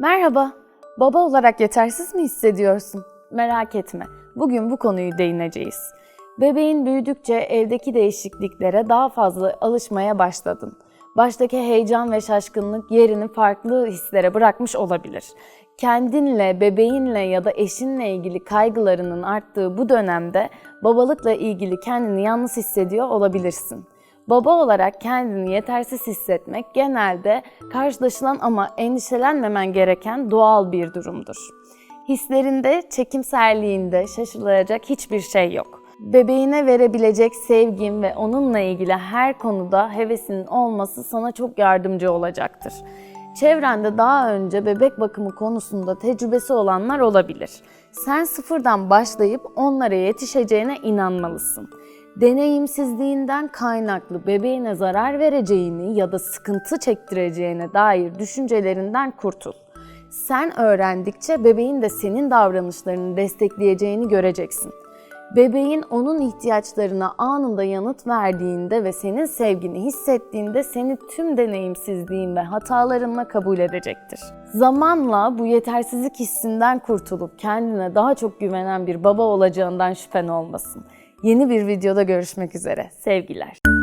Merhaba, baba olarak yetersiz mi hissediyorsun? Merak etme, bugün bu konuyu değineceğiz. Bebeğin büyüdükçe evdeki değişikliklere daha fazla alışmaya başladın. Baştaki heyecan ve şaşkınlık yerini farklı hislere bırakmış olabilir. Kendinle, bebeğinle ya da eşinle ilgili kaygılarının arttığı bu dönemde babalıkla ilgili kendini yalnız hissediyor olabilirsin. Baba olarak kendini yetersiz hissetmek genelde karşılaşılan ama endişelenmemen gereken doğal bir durumdur. Hislerinde, çekimserliğinde şaşılacak hiçbir şey yok. Bebeğine verebilecek sevgin ve onunla ilgili her konuda hevesinin olması sana çok yardımcı olacaktır. Çevrende daha önce bebek bakımı konusunda tecrübesi olanlar olabilir. Sen sıfırdan başlayıp onlara yetişeceğine inanmalısın deneyimsizliğinden kaynaklı bebeğine zarar vereceğini ya da sıkıntı çektireceğine dair düşüncelerinden kurtul. Sen öğrendikçe bebeğin de senin davranışlarını destekleyeceğini göreceksin. Bebeğin onun ihtiyaçlarına anında yanıt verdiğinde ve senin sevgini hissettiğinde seni tüm deneyimsizliğin ve hatalarınla kabul edecektir. Zamanla bu yetersizlik hissinden kurtulup kendine daha çok güvenen bir baba olacağından şüphen olmasın. Yeni bir videoda görüşmek üzere. Sevgiler.